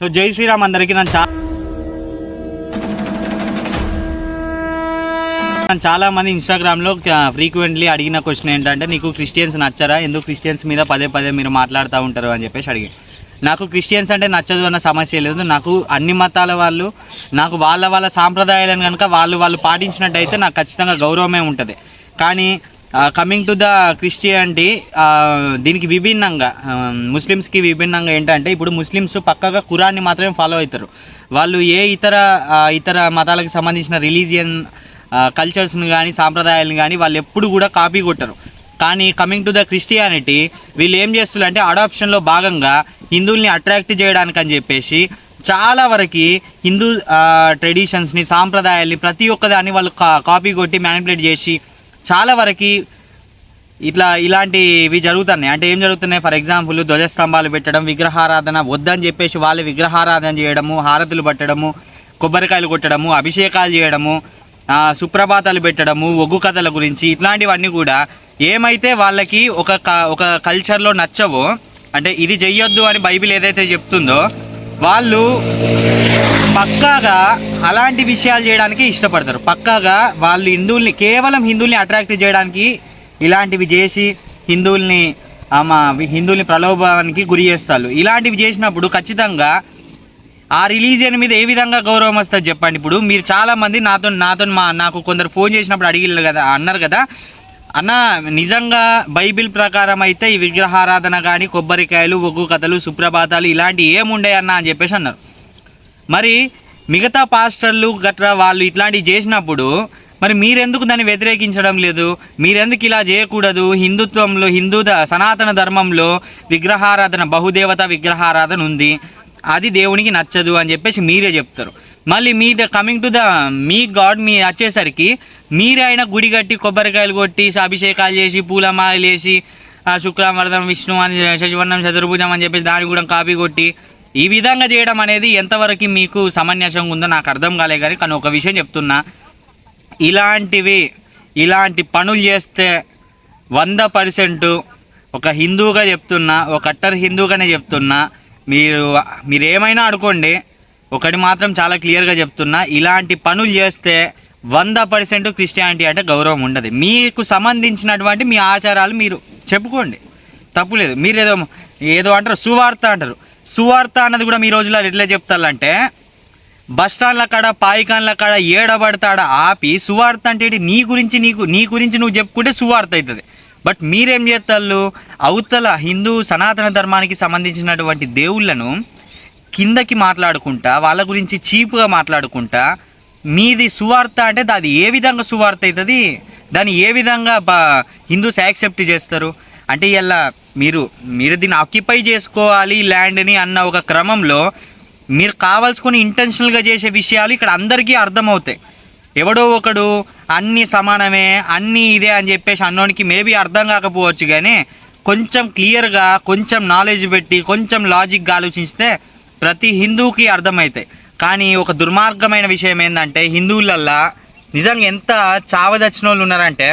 So జై శ్రీరామ్ అందరికీ నన్ను చాలా చాలా మంది ఇన్స్టాగ్రామ్లో ఫ్రీక్వెంట్లీ అడిగిన క్వశ్చన్ ఏంటంటే నీకు క్రిస్టియన్స్ నచ్చరా? ఎందుకు క్రిస్టియన్స్ మీద పదే పదే మీరు మాట్లాడుతూ ఉంటారు? అని చెప్పేసి అడిగి నాకు క్రిస్టియన్స్ అంటే నచ్చదు అన్న సమస్య లేదు. నాకు అన్ని మతాల వాళ్ళు నాకు వాళ్ళ వాళ్ళ సాంప్రదాయాలను కనుక వాళ్ళు వాళ్ళు పాటించినట్టయితే నాకు ఖచ్చితంగా గౌరవమే ఉంటుంది. కానీ కమింగ్ టు ద క్రిస్టియానిటీ దీనికి విభిన్నంగా ముస్లిమ్స్కి విభిన్నంగా ఏంటంటే ఇప్పుడు ముస్లిమ్స్ పక్కగా కురాన్ని మాత్రమే ఫాలో అవుతారు వాళ్ళు ఏ ఇతర ఇతర మతాలకు సంబంధించిన రిలీజియన్ కల్చర్స్ని కానీ సాంప్రదాయాలను కానీ వాళ్ళు ఎప్పుడు కూడా కాపీ కొట్టరు. కానీ కమింగ్ టు ద క్రిస్టియానిటీ వీళ్ళు ఏం చేస్తున్నారు అంటే అడాప్షన్లో భాగంగా హిందువుల్ని అట్రాక్ట్ చేయడానికి అని చెప్పేసి చాలా వరకు హిందూ ట్రెడిషన్స్ని సాంప్రదాయాల్ని ప్రతి ఒక్కదాన్ని వాళ్ళు కా కాపీ కొట్టి మ్యానిపులేట్ చేసి చాలా వరకు ఇట్లా ఇలాంటివి జరుగుతున్నాయి. అంటే ఏం జరుగుతున్నాయి? ఫర్ ఎగ్జాంపుల్ ధ్వజస్తంభాలు పెట్టడం విగ్రహారాధన వద్దని చెప్పేసి వాళ్ళు విగ్రహారాధన చేయడము హారతులు పట్టడము కొబ్బరికాయలు కొట్టడము అభిషేకాలు చేయడము సుప్రభాతాలు పెట్టడము ఒగ్గు కథల గురించి ఇట్లాంటివన్నీ కూడా ఏమైతే వాళ్ళకి ఒక క- ఒక కల్చర్లో నచ్చవో అంటే ఇది చెయ్యొద్దు అని బైబిల్ ఏదైతే చెప్తుందో వాళ్ళు పక్కాగా అలాంటి విషయాలు చేయడానికి ఇష్టపడతారు. పక్కాగా వాళ్ళు హిందువుల్ని కేవలం హిందువుల్ని అట్రాక్ట్ చేయడానికి ఇలాంటివి చేసి హిందువుల్ని మా హిందువుల్ని ప్రలోభానికి గురి చేస్తారు. ఇలాంటివి చేసినప్పుడు ఖచ్చితంగా ఆ రిలీజియన్ మీద ఏ విధంగా గౌరవం వస్తుంది చెప్పండి. ఇప్పుడు మీరు చాలామంది నాతో నాతో మా నాకు కొందరు ఫోన్ చేసినప్పుడు అడిగిల్లు కదా అన్నారు కదా అన్న నిజంగా బైబిల్ ప్రకారం అయితే ఈ విగ్రహారాధన కానీ కొబ్బరికాయలు ఒగ్గు కథలు సుప్రభాతాలు ఇలాంటివి ఏముండే అన్న అని చెప్పేసి అన్నారు. మరి మిగతా పాస్టర్లు గట్రా వాళ్ళు ఇట్లాంటివి చేసినప్పుడు మరి మీరెందుకు దాన్ని వ్యతిరేకించడం లేదు? మీరెందుకు ఇలా చేయకూడదు? హిందుత్వంలో హిందూ సనాతన ధర్మంలో విగ్రహారాధన బహుదేవత విగ్రహారాధన ఉంది. అది దేవునికి నచ్చదు అని చెప్పేసి మీరే చెప్తారు. మళ్ళీ మీ ద కమింగ్ టు ద మీ గాడ్ మీ వచ్చేసరికి మీరే ఆయన గుడి కట్టి కొబ్బరికాయలు కొట్టి అభిషేకాలు చేసి పూలమాలలు వేసి ఆ శుక్రవర్ధం విష్ణు అని శశివర్ణం చతుర్భుజం అని చెప్పేసి దాన్ని కూడా కాపీ కొట్టి ఈ విధంగా చేయడం అనేది ఎంతవరకు మీకు సమన్యాసంగా ఉందో నాకు అర్థం కాలే కానీ కానీ ఒక విషయం చెప్తున్నా. ఇలాంటివి ఇలాంటి పనులు చేస్తే వంద పర్సెంట్ ఒక హిందువుగా చెప్తున్నా ఒక కట్టర్ హిందువుగానే చెప్తున్నా మీరు మీరు ఏమైనా అనుకోండి ఒకటి మాత్రం చాలా క్లియర్గా చెప్తున్నా ఇలాంటి పనులు చేస్తే వంద పర్సెంట్ క్రిస్టియానిటీ అంటే గౌరవం ఉండదు. మీకు సంబంధించినటువంటి మీ ఆచారాలు మీరు చెప్పుకోండి. తప్పులేదు మీరు ఏదో ఏదో అంటారు సువార్త అంటారు. సువార్త అన్నది కూడా మీ రోజుల్లో ఎట్లా చెప్తారంటే బస్ స్టాండ్ల కాడ పాయికాన్ల కాడ ఏడబడతాడ ఆపి సువార్త అంటే నీ గురించి నీకు నీ గురించి నువ్వు చెప్పుకుంటే సువార్త అవుతుంది బట్ మీరేం చేస్తారు అవతల హిందూ సనాతన ధర్మానికి సంబంధించినటువంటి దేవుళ్ళను కిందకి మాట్లాడుకుంటా వాళ్ళ గురించి చీప్గా మాట్లాడుకుంటా మీది సువార్త అంటే అది ఏ విధంగా సువార్త అవుతుంది? దాన్ని ఏ విధంగా హిందూస్ యాక్సెప్ట్ చేస్తారు? అంటే ఇలా మీరు మీరు దీన్ని ఆక్యుపై చేసుకోవాలి ల్యాండ్ని అన్న ఒక క్రమంలో మీరు కావాల్సుకొని ఇంటెన్షనల్గా చేసే విషయాలు ఇక్కడ అందరికీ అర్థమవుతాయి. ఎవడో ఒకడు అన్ని సమానమే అన్నీ ఇదే అని చెప్పేసి అన్నోనికి మేబీ అర్థం కాకపోవచ్చు కానీ కొంచెం క్లియర్గా కొంచెం నాలెడ్జ్ పెట్టి కొంచెం లాజిక్గా ఆలోచిస్తే ప్రతి హిందువుకి అర్థమవుతాయి కానీ ఒక దుర్మార్గమైన విషయం ఏంటంటే హిందువులల్లా నిజంగా ఎంత చావదచ్చిన వాళ్ళు ఉన్నారంటే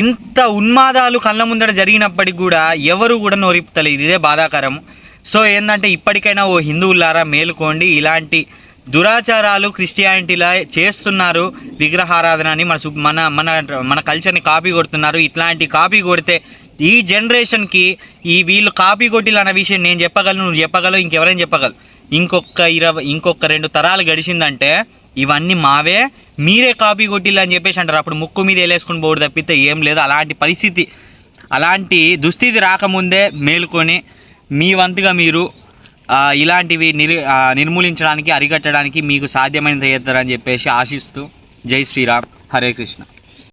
ఇంత ఉన్మాదాలు కళ్ళ ముందర జరిగినప్పటికి కూడా ఎవరు కూడా నోరిపుతలేదు ఇదే బాధాకరం. సో ఏంటంటే ఇప్పటికైనా ఓ హిందువులారా మేలుకోండి. ఇలాంటి దురాచారాలు క్రిస్టియానిటీలా చేస్తున్నారు విగ్రహారాధన అని మన మన మన మన కల్చర్ని కాపీ కొడుతున్నారు. ఇట్లాంటి కాపీ కొడితే ఈ జనరేషన్కి ఈ వీళ్ళు కాపీ కొట్టిలు అన్న విషయం నేను చెప్పగలను నువ్వు చెప్పగలవు ఇంకెవరైనా చెప్పగలరు. ఇంకొక ఇరవై ఇంకొక రెండు తరాలు గడిచిందంటే ఇవన్నీ మావే మీరే కాపీ కొట్టిల్లు అని చెప్పేసి అంటారు. అప్పుడు ముక్కు మీద వేలేసుకుని పోడు తప్పితే ఏం లేదు. అలాంటి పరిస్థితి అలాంటి దుస్థితి రాకముందే మేలుకొని మీ వంతుగా మీరు ఇలాంటివి నిర్ నిర్మూలించడానికి అరికట్టడానికి మీకు సాధ్యమైనది చేస్తారని చెప్పేసి ఆశిస్తూ జై శ్రీరామ్ హరే కృష్ణ.